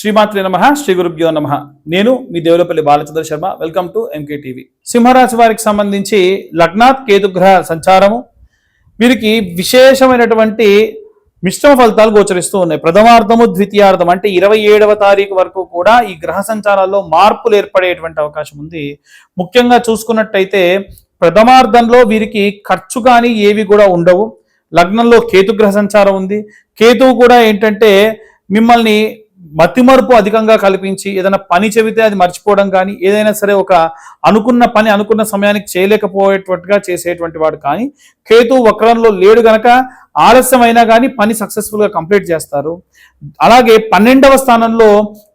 శ్రీమాత్రి నమ శ్రీ గురుభ్యో నమ. నేను మీ Devulapalli Balachandra Sharma welcome to MK TV సింహరాశి వారికి సంబంధించి లగ్నాత్ కేతుగ్రహ సంచారము వీరికి విశేషమైనటువంటి మిశ్రమ ఫలితాలు గోచరిస్తూ ఉన్నాయి. ప్రథమార్థము ద్వితీయార్థం అంటే ఇరవై ఏడవ తారీఖు వరకు కూడా ఈ గ్రహ సంచారాల్లో మార్పులు ఏర్పడేటువంటి అవకాశం ఉంది. ముఖ్యంగా చూసుకున్నట్టయితే ప్రథమార్థంలో వీరికి ఖర్చు కానీ ఏవి కూడా ఉండవు. లగ్నంలో కేతుగ్రహ సంచారం ఉంది. కేతువు కూడా ఏంటంటే మిమ్మల్ని మతిమరుపు అధికంగా కల్పించి ఏదైనా పని చెబితే అది మర్చిపోవడం కానీ ఏదైనా సరే ఒక అనుకున్న పని అనుకున్న సమయానికి చేయలేకపోయేటట్టుగా చేసేటువంటి వాడు కానీ కేతు వక్రంలో లేడు గనక ఆలస్యమైనా కానీ పని సక్సెస్ఫుల్గా కంప్లీట్ చేస్తారు. అలాగే పన్నెండవ స్థానంలో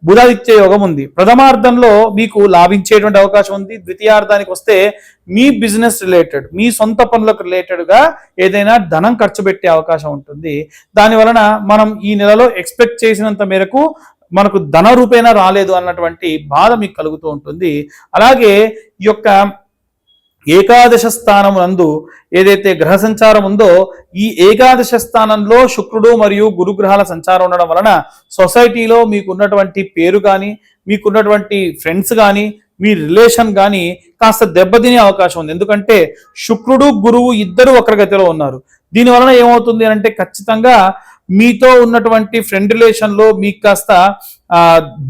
బుధాదిత్య యోగం ఉంది. ప్రథమార్థంలో మీకు లాభించేటువంటి అవకాశం ఉంది. ద్వితీయార్థానికి వస్తే మీ బిజినెస్ రిలేటెడ్ మీ సొంత పనులకు రిలేటెడ్గా ఏదైనా ధనం ఖర్చు పెట్టే అవకాశం ఉంటుంది. దాని వలన మనం ఈ నెలలో ఎక్స్పెక్ట్ చేసినంత మేరకు మనకు ధన రూపేణా రాలేదు అన్నటువంటి బాధ మీకు కలుగుతూ ఉంటుంది. అలాగే ఈ యొక్క ఏకాదశ స్థానం నందు ఏదైతే గ్రహ సంచారం ఉందో ఈ ఏకాదశ స్థానంలో శుక్రుడు మరియు గురుగ్రహాల సంచారం ఉండడం వలన సొసైటీలో మీకున్నటువంటి పేరు కానీ మీకున్నటువంటి ఫ్రెండ్స్ కానీ మీ రిలేషన్ కానీ కాస్త దెబ్బతినే అవకాశం ఉంది. ఎందుకంటే శుక్రుడు గురువు ఇద్దరు వక్రగతిలో ఉన్నారు. దీని వలన ఏమవుతుంది అంటే ఖచ్చితంగా మీతో ఉన్నటువంటి ఫ్రెండ్ రిలేషన్లో మీకు కాస్త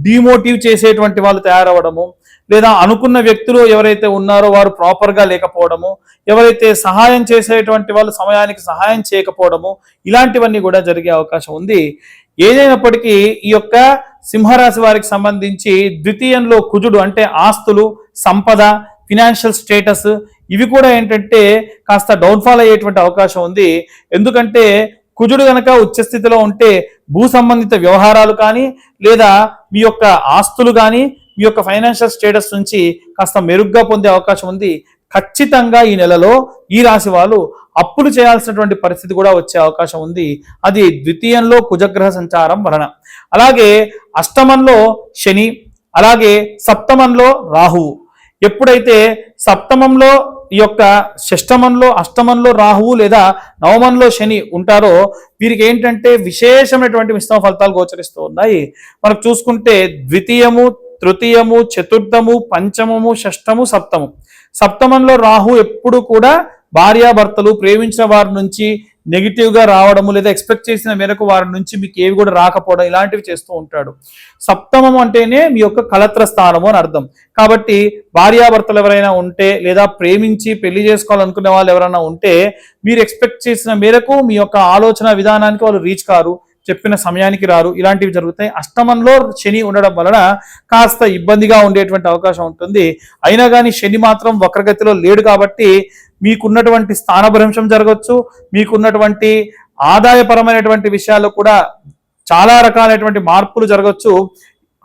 డిమోటివ్ చేసేటువంటి వాళ్ళు తయారవడము లేదా అనుకున్న వ్యక్తులు ఎవరైతే ఉన్నారో వారు ప్రాపర్గా లేకపోవడము ఎవరైతే సహాయం చేసేటువంటి వాళ్ళు సమయానికి సహాయం చేయకపోవడము ఇలాంటివన్నీ కూడా జరిగే అవకాశం ఉంది. ఏదైనప్పటికీ ఈ యొక్క సింహరాశి వారికి సంబంధించి ద్వితీయంలో కుజుడు అంటే ఆస్తులు సంపద ఫినాన్షియల్ స్టేటస్ ఇవి కూడా ఏంటంటే కాస్త డౌన్ఫాల్ అయ్యేటువంటి అవకాశం ఉంది. ఎందుకంటే కుజుడు గనక ఉచ్చస్థితిలో ఉంటే భూ సంబంధిత వ్యవహారాలు కానీ లేదా మీ యొక్క ఆస్తులు కానీ మీ యొక్క ఫైనాన్షియల్ స్టేటస్ నుంచి కాస్త మెరుగ్గా పొందే అవకాశం ఉంది. ఖచ్చితంగా ఈ నెలలో ఈ రాశి వాళ్ళు అప్పులు చేయాల్సినటువంటి పరిస్థితి కూడా వచ్చే అవకాశం ఉంది. అది ద్వితీయంలో కుజగ్రహ సంచారం వలన. అలాగే అష్టమంలో శని అలాగే సప్తమంలో రాహువు ఎప్పుడైతే సప్తమంలో ఈ యొక్క షష్టమంలో అష్టమంలో రాహువు లేదా నవమంలో శని ఉంటారో వీరికి ఏంటంటే విశేషమైనటువంటి మిశ్రమ ఫలితాలు గోచరిస్తూ ఉన్నాయి. మనకు చూసుకుంటే ద్వితీయము తృతీయము చతుర్థము పంచమము షష్టము సప్తము. సప్తమంలో రాహు ఎప్పుడు కూడా భార్యాభర్తలు ప్రేమించిన వారి నుంచి నెగిటివ్గా రావడము లేదా ఎక్స్పెక్ట్ చేసిన మేరకు వారి నుంచి మీకు ఏవి కూడా రాకపోవడం ఇలాంటివి చేస్తూ ఉంటాడు. సప్తమం అంటేనే మీ యొక్క కలత్ర స్థానము అని అర్థం. కాబట్టి భార్యాభర్తలు ఎవరైనా ఉంటే లేదా ప్రేమించి పెళ్ళి చేసుకోవాలనుకునే వాళ్ళు ఎవరైనా ఉంటే మీరు ఎక్స్పెక్ట్ చేసిన మేరకు మీ యొక్క ఆలోచన విధానానికి వాళ్ళు రీచ్ కారు. చెప్పిన సమయానికి రారు. ఇలాంటివి జరుగుతాయి. అష్టమంలో శని ఉండడం వలన కాస్త ఇబ్బందిగా ఉండేటువంటి అవకాశం ఉంటుంది. అయినా కానీ శని మాత్రం వక్రగతిలో లేడు కాబట్టి మీకున్నటువంటి స్థానభ్రంశం జరగవచ్చు మీకున్నటువంటి ఆదాయపరమైనటువంటి విషయాల్లో కూడా చాలా రకాలైనటువంటి మార్పులు జరగవచ్చు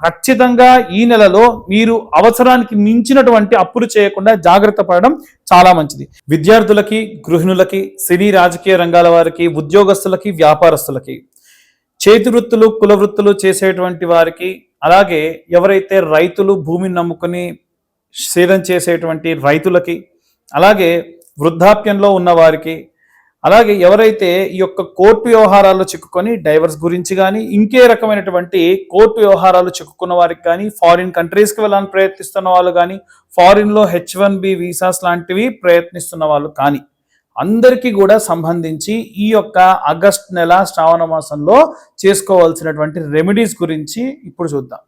ఖచ్చితంగా ఈ నెలలో మీరు అవసరానికి మించినటువంటి అప్పులు చేయకుండా జాగ్రత్త పడడం చాలా మంచిది. విద్యార్థులకి గృహిణులకి సినీ రాజకీయ రంగాల వారికి ఉద్యోగస్తులకి వ్యాపారస్తులకి చేతి వృత్తులు కుల వృత్తులు చేసేటువంటి వారికి అలాగే ఎవరైతే రైతులు భూమిని నమ్ముకొని సేదం చేసేటువంటి రైతులకి అలాగే వృద్ధాప్యంలో ఉన్న వారికి అలాగే ఎవరైతే ఈ యొక్క కోర్టు వ్యవహారాల్లో చిక్కుకొని డైవర్స్ గురించి కానీ ఇంకే రకమైనటువంటి కోర్టు వ్యవహారాలు చిక్కుకున్న వారికి కానీ ఫారిన్ కంట్రీస్కి వెళ్ళాలని ప్రయత్నిస్తున్న వాళ్ళు కానీ ఫారిన్లో హెచ్ వన్ బి వీసాస్ లాంటివి ప్రయత్నిస్తున్న వాళ్ళు కానీ అందరికీ కూడా సంబంధించి ఈ యొక్క ఆగస్ట్ నెల శ్రావణ మాసంలో చేసుకోవాల్సినటువంటి రెమెడీస్ గురించి ఇప్పుడు చూద్దాం.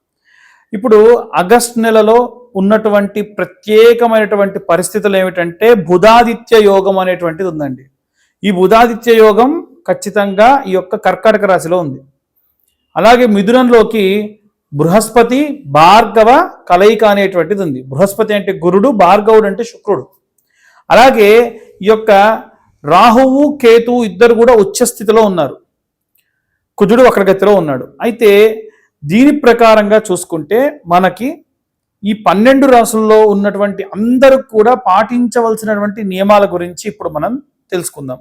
ఇప్పుడు ఆగస్ట్ నెలలో ఉన్నటువంటి ప్రత్యేకమైనటువంటి పరిస్థితులు ఏమిటంటే బుధాదిత్య యోగం అనేటువంటిది ఉందండి. ఈ బుధాదిత్య యోగం ఖచ్చితంగా ఈ యొక్క కర్కాటక రాశిలో ఉంది. అలాగే మిథునంలోకి బృహస్పతి భార్గవ కలయిక అనేటువంటిది ఉంది. బృహస్పతి అంటే గురుడు భార్గవుడు అంటే శుక్రుడు. అలాగే ఈ యొక్క రాహువు కేతువు ఇద్దరు కూడా ఉచ్చ స్థితిలో ఉన్నారు. కుజుడు వక్రగతిలో ఉన్నాడు. అయితే దీని ప్రకారంగా చూసుకుంటే మనకి ఈ పన్నెండు రాసుల్లో ఉన్నటువంటి అందరూ కూడా పాటించవలసినటువంటి నియమాల గురించి ఇప్పుడు మనం తెలుసుకుందాం.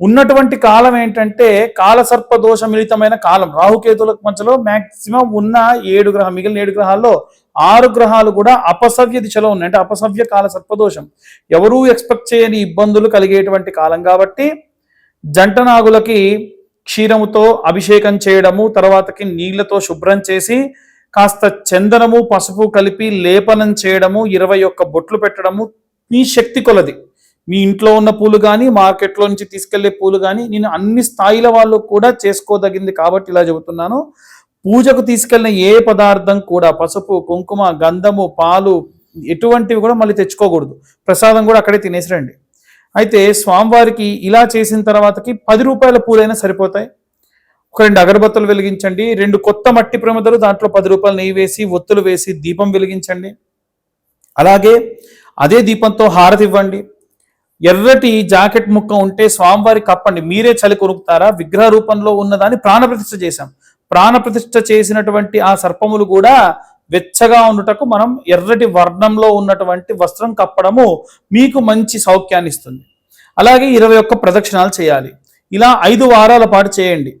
ఉన్నటువంటి కాలం ఏంటంటే కాలసర్ప దోష మిళితమైన కాలం. రాహుకేతుల మధ్యలో మ్యాక్సిమం ఉన్న ఏడు గ్రహం మిగిలిన ఏడు గ్రహాల్లో ఆరు గ్రహాలు కూడా అపసవ్య దిశలో ఉన్నాయి. అంటే అపసవ్య కాల సర్పదోషం ఎవరూ ఎక్స్పెక్ట్ చేయని ఇబ్బందులు కలిగేటువంటి కాలం కాబట్టి జంట నాగులకి క్షీరముతో అభిషేకం చేయడము తర్వాతకి నీళ్ళతో శుభ్రం చేసి కాస్త చందనము పసుపు కలిపి లేపనం చేయడము ఇరవై ఒక్క బొట్లు పెట్టడము నీ శక్తి కొలది. మీ ఇంట్లో ఉన్న పూలు కానీ మార్కెట్లో నుంచి తీసుకెళ్ళే పూలు కానీ నేను అన్ని స్థాయిల వాళ్ళు కూడా చేసుకోదగింది కాబట్టి ఇలా చెబుతున్నాను. పూజకు తీసుకెళ్ళిన ఏ పదార్థం కూడా పసుపు కుంకుమ గంధము పాలు ఎటువంటివి కూడా మళ్ళీ తెచ్చుకోకూడదు. ప్రసాదం కూడా అక్కడే తినేసి రండి. అయితే స్వామివారికి ఇలా చేసిన తర్వాతకి పది రూపాయల పూలైనా సరిపోతాయి. ఒక రెండు అగరబత్తులు వెలిగించండి రెండు కొత్త మట్టి ప్రమిదలు దాంట్లో పది రూపాయలు నెయ్యి వేసి ఒత్తులు వేసి దీపం వెలిగించండి. అలాగే అదే దీపంతో హారతి ఇవ్వండి. ఎర్రటి జాకెట్ ముక్క ఉంటే స్వామివారి కప్పండి. మీరే చలి కొరుకుతారా? విగ్రహ రూపంలో ఉన్నదాన్ని ప్రాణప్రతిష్ఠ చేశాం. ప్రాణప్రతిష్ఠ చేసినటువంటి ఆ సర్పములు కూడా వెచ్చగా ఉండుటకు మనం ఎర్రటి వర్ణంలో ఉన్నటువంటి వస్త్రం కప్పడము మీకు మంచి సౌఖ్యాన్ని ఇస్తుంది. అలాగే ఇరవై ఒక్క ప్రదక్షిణాలు చేయాలి. ఇలా ఐదు వారాల పాటు చేయండి.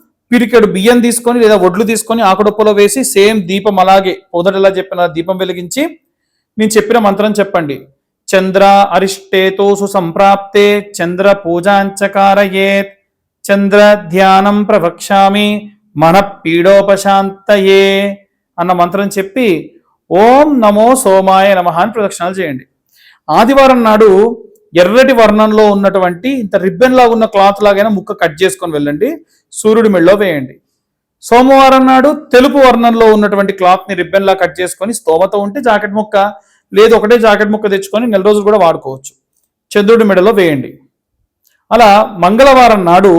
పిరికెడు బియ్యం తీసుకొని లేదా వడ్లు తీసుకొని ఆకుడుప్పలో వేసి సేమ్ దీపం అలాగే పొదటలా చెప్పిన దీపం వెలిగించి నేను చెప్పిన మంత్రం చెప్పండి. చంద్ర అరిష్టేతోసు సంప్రాప్తే చంద్ర పూజాంచకారయేత్ చంద్ర ధ్యానం ప్రవక్ష్యామి మన పీడోపశాంతయే అన్న మంత్రం చెప్పి ఓం నమో సోమాయ నమ అని ప్రదక్షిణాలు చేయండి. ఆదివారం నాడు ఎర్రటి వర్ణంలో ఉన్నటువంటి ఇంత రిబ్బన్ లాగా ఉన్న క్లాత్ లాగైనా ముక్క కట్ చేసుకొని వెళ్ళండి. సూర్యుడి మెళ్ళో వేయండి. సోమవారం నాడు తెలుపు వర్ణంలో ఉన్నటువంటి క్లాత్ని రిబ్బన్ లా కట్ చేసుకొని స్తోమత ఉంటే జాకెట్ ముక్క లేదు ఒకటే జాకెట్ ముక్క తెచ్చుకొని నెల రోజులు కూడా వాడుకోవచ్చు. చంద్రుడి మెడలో వేయండి. అలా మంగళవారం నాడు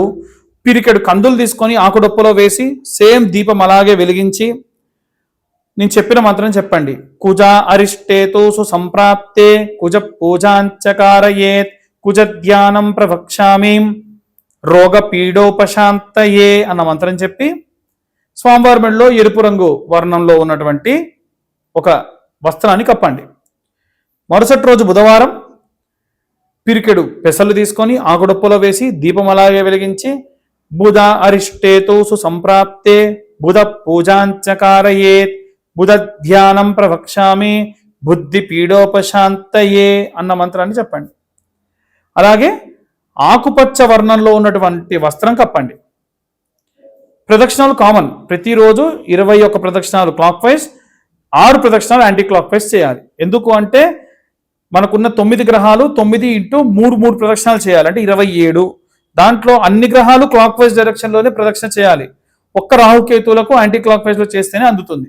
పిరికెడు కందులు తీసుకొని ఆకుడొప్పలో వేసి సేమ్ దీపం అలాగే వెలిగించి నేను చెప్పిన మంత్రం చెప్పండి. కుజ అరిష్టేతోసు సంప్రాప్తే కుజ పూజాంచకారయేత్ కుజ ధ్యానం ప్రవక్ష్యామి రోగ పీడోపశాంతయే అన్న మంత్రం చెప్పి స్వామివారి మెడలో ఎరుపు రంగు వర్ణంలో ఉన్నటువంటి ఒక వస్త్రాన్ని కప్పండి. మరుసటి రోజు బుధవారం పిరికెడు పెసలు తీసుకొని ఆకుడప్పులో వేసి దీపం అలాగే వెలిగించి బుధ అరిష్టేతోసు సంప్రాప్తే బుధ పూజాంచకారయేత్ బుధ ధ్యానం ప్రవక్ష్యామి బుద్ధి పీడోపశాంతయే అన్న మంత్రాన్ని చెప్పండి. అలాగే ఆకుపచ్చ వర్ణంలో ఉన్నటువంటి వస్త్రం కప్పండి. ప్రదక్షిణాలు కామన్. ప్రతిరోజు ఇరవై ఒక్క ప్రదక్షిణాలు క్లాక్ వైజ్ ఆరు ప్రదక్షిణాలు యాంటీ క్లాక్ వైజ్ చేయాలి. ఎందుకు అంటే మనకున్న తొమ్మిది గ్రహాలు తొమ్మిది ఇంటూ మూడు మూడు ప్రదక్షిణాలు చేయాలి. అంటే ఇరవై ఏడు. దాంట్లో అన్ని గ్రహాలు క్లాక్ వైజ్ డైరెక్షన్లోనే ప్రదక్షిణ చేయాలి. ఒక్క రాహుకేతువులకు యాంటీ క్లాక్ వైజ్లో చేస్తేనే అందుతుంది.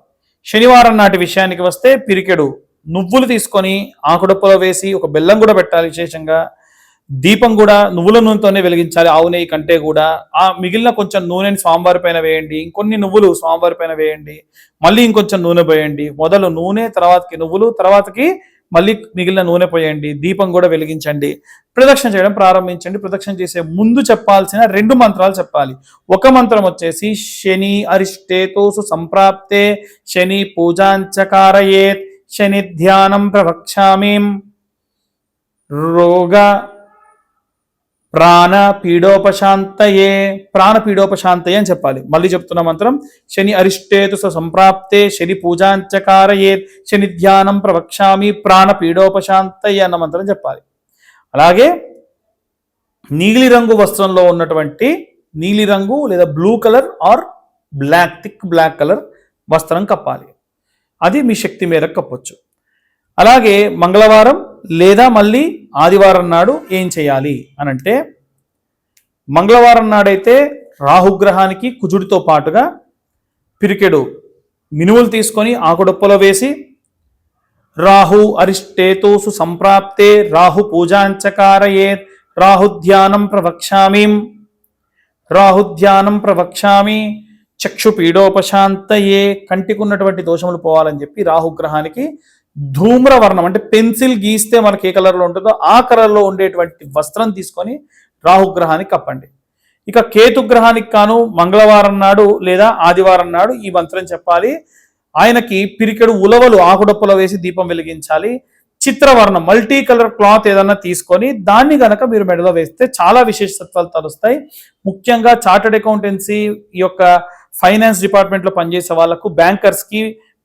శనివారం నాటి విషయానికి వస్తే పిరికెడు నువ్వులు తీసుకొని ఆకుడప్పులో వేసి ఒక బెల్లం కూడా పెట్టాలి విశేషంగా. దీపం కూడా నువ్వుల నూనెతోనే వెలిగించాలి ఆవు నెయ్యి కంటే కూడా. ఆ మిగిలిన కొంచెం నూనెని స్వామివారి పైన వేయండి ఇంకొన్ని నువ్వులు స్వామివారి పైన వేయండి మళ్ళీ ఇంకొంచెం నూనె పోయండి. మొదలు నూనె తర్వాతకి నువ్వులు తర్వాతకి మళ్ళీ మిగిలిన నూనె పోయండి దీపం కూడా వెలిగించండి ప్రదక్షిణ చేయడం ప్రారంభించండి ప్రదక్షిణ చేసే ముందు చెప్పాల్సిన రెండు మంత్రాలు చెప్పాలి. ఒక మంత్రం వచ్చేసి శని అరిష్టేతోసు సంప్రాప్తే శని పూజాంచకారయేత్ శని ధ్యానం ప్రవక్షామీం రోగ ప్రాణ పీడోపశాంతయే ప్రాణ పీడోపశాంతయే అని చెప్పాలి. మళ్ళీ చెప్తున్న మంత్రం శని అరిష్టేతు సంప్రాప్తే శని పూజాంచకారయే శని ధ్యానం ప్రవక్ష్యామి ప్రాణ పీడోపశాంతయే అన్న మంత్రం చెప్పాలి. అలాగే నీలిరంగు వస్త్రంలో ఉన్నటువంటి నీలిరంగు లేదా blue colour or black thick black colour వస్త్రం కప్పాలి. అది మీ శక్తి మేరకు కప్పొచ్చు. అలాగే మంగళవారం లేదా మళ్ళీ ఆదివారం నాడు ఏం చేయాలి అని అంటే మంగళవారం నాడైతే రాహుగ్రహానికి కుజుడితో పాటుగా పిరికెడు మినువులు తీసుకొని ఆకుడొప్పలో వేసి రాహు అరిష్టేతోసు సంప్రాప్తే రాహు పూజాంచకారయే రాహుధ్యానం ప్రవక్ష్యామి రాహుధ్యానం ప్రవక్ష్యామి చక్షు పీడోపశాంతయే కంటికున్నటువంటి దోషములు పోవాలని చెప్పి రాహుగ్రహానికి ధూమ్రవర్ణం అంటే పెన్సిల్ గీస్తే మనకి ఏ కలర్లో ఉంటుందో ఆ కలర్లో ఉండేటువంటి వస్త్రం తీసుకొని రాహుగ్రహానికి కప్పండి. ఇక కేతుగ్రహానికి కాను మంగళవారం నాడు లేదా ఆదివారం నాడు ఈ మంత్రం చెప్పాలి. ఆయనకి పిరికెడు ఉలవలు ఆకుడప్పులో వేసి దీపం వెలిగించాలి. చిత్రవర్ణం మల్టీ కలర్ క్లాత్ ఏదన్నా తీసుకొని దాన్ని గనక మీరు మెడలో వేస్తే చాలా విశేషత్వాలు తలుస్తాయి. ముఖ్యంగా చార్టెడ్ అకౌంటెన్సీ ఈ యొక్క ఫైనాన్స్ డిపార్ట్మెంట్లో పనిచేసే వాళ్ళకు బ్యాంకర్స్కి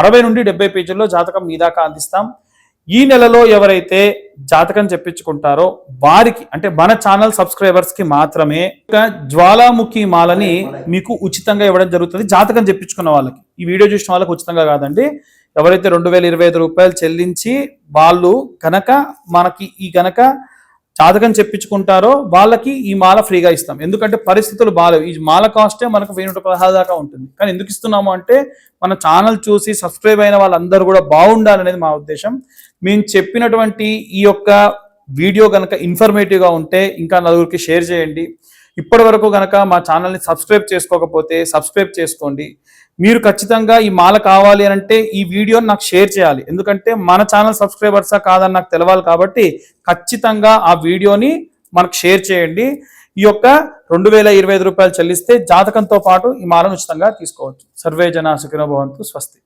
అరవై నుండి డెబ్బై పేజీల్లో జాతకం మీ దాకా అందిస్తాం. ఈ నెలలో ఎవరైతే జాతకం చెప్పించుకుంటారో వారికి అంటే మన ఛానల్ సబ్స్క్రైబర్స్కి మాత్రమే జ్వాలాముఖి మాలని మీకు ఉచితంగా ఇవ్వడం జరుగుతుంది. జాతకం చెప్పించుకున్న వాళ్ళకి. ఈ వీడియో చూసిన వాళ్ళకి ఉచితంగా కాదండి. ఎవరైతే రెండు వేల ఇరవై ఐదు రూపాయలు చెల్లించి వాళ్ళు కనుక మనకి ఈ కనుక జాతకం చెప్పించుకుంటారో వాళ్ళకి ఈ మాల ఫ్రీగా ఇస్తాం. ఎందుకంటే పరిస్థితులు బాగాలేవు ఈ మాల కాస్టే మనకు వెయ్యి నూట పదహారు దాకా ఉంటుంది. కానీ ఎందుకు ఇస్తున్నాము అంటే మన ఛానల్ చూసి సబ్స్క్రైబ్ అయిన వాళ్ళందరూ కూడా బాగుండాలనేది మా ఉద్దేశం. మేము చెప్పినటువంటి ఈ యొక్క వీడియో కనుక ఇన్ఫర్మేటివ్గా ఉంటే ఇంకా నలుగురికి షేర్ చేయండి. ఇప్పటి వరకు కనుక మా ఛానల్ని సబ్స్క్రైబ్ చేసుకోకపోతే సబ్స్క్రైబ్ చేసుకోండి. మీరు ఖచ్చితంగా ఈ మాల కావాలి అని అంటే ఈ వీడియోని నాకు షేర్ చేయాలి. ఎందుకంటే మన ఛానల్ సబ్స్క్రైబర్సా కాదని నాకు తెలవాలి కాబట్టి ఖచ్చితంగా ఆ వీడియోని మనకు షేర్ చేయండి. ఈ యొక్క రెండు వేల ఇరవై ఐదు రూపాయలు చెల్లిస్తే జాతకంతో పాటు ఈ మాలను ఉచితంగా తీసుకోవచ్చు. సర్వే జన సుఖినోభవంతు స్వస్తి.